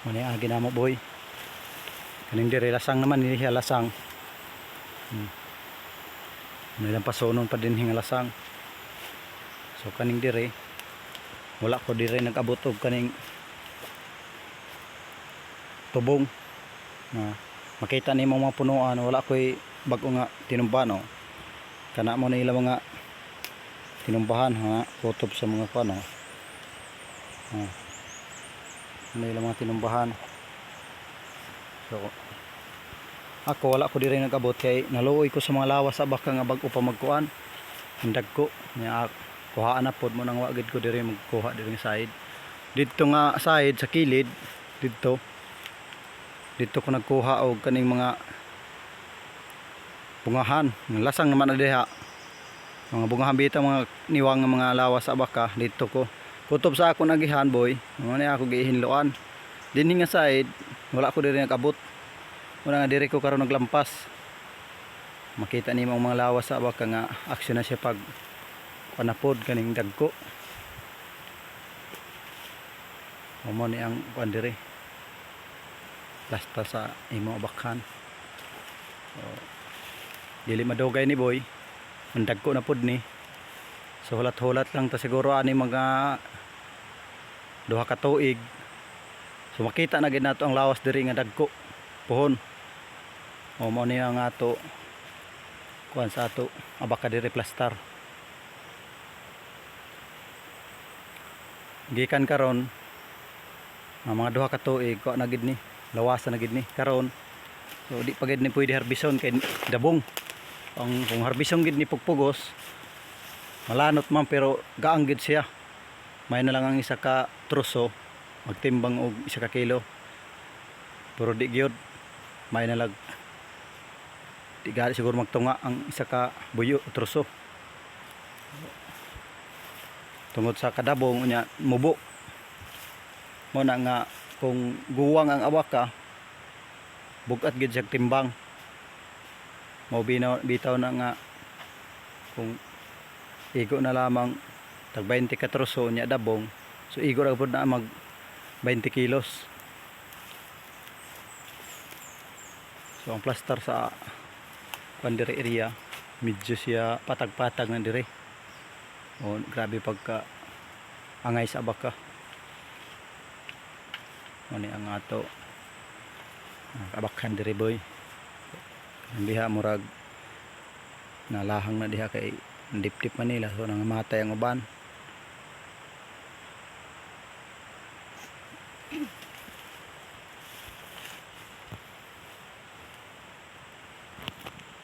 Muna yung agi na mo boy. Kaning dire lasang naman ni siya lasang. Hmm. May lang pasonon pa din hinga lasang. So kaning dire wala ko dire nag-abot og kaning tubong. Na makita ni mga punuan wala ko'y bago nga tinumba no. Kana mo na ila mga tinumbahan ha kutob sa mga kuno. Ah. Ano ilang mga tinumbahan. So, ako wala ko diri nagabot kay naluoy ko sa mga lawas sa baka nga bag-o pa magkuan. Hindag ko nya kuhaan na pod mo nang wagid ko diri magkuha nga side. Dito nga side sa kilid dito. Dito ko nagkuha og kaning mga bungahan. Ang Lasang naman na diha. Mga bungahan bita mga niwang mga lawas sa baka dito ko. Kutob sa ako nagihan boy. Mo ni ako gihinloan. Dinhi nga side wala ko diri nagabot. Wala nga diri ko karon naglampas. Makita nimo ang mga lawas sa baka nga aksyon na siya pag panapod kaning dagko. Mo ni ang kuan diri. Lasta sa imo bakhan. So, dili madugay ni boy. Ang dagko na pod ni. So hulat-hulat lang ta siguro ani mga duha ka tuig. So makita na gid nato ang lawas diri nga dagko. Puhon. O mo niya nga ato kuan sa ato abaka diri plastar. Gikan karon ang mga duha ka tuig ko na gid ni lawasan na gid ni karon so di pa gid ni pwede harbison kay dabong ang kung harbison gid ni pugpugos malanot man pero gaang gid siya may na lang ang isa ka truso magtimbang og isa ka kilo. Pero di gyud may na lag di gali siguro magtunga ang isa ka buyo truso. Tungod sa kadabong unya mubo. Mo na nga kung guwang ang awaka bugat gid siya timbang. Mo bitaw na nga kung igo na lamang tag 20 ka troso nya dabong. So igo ra na mag 20 kilos. So ang plaster sa pandiri area medyo siya patag-patag na dire. Grabe pagka angay sa baka. Mani ang ato. Kabakhan diri boy. Ang diha murag nalahang na diha kay dip-dip Manila so nangamatay ang uban.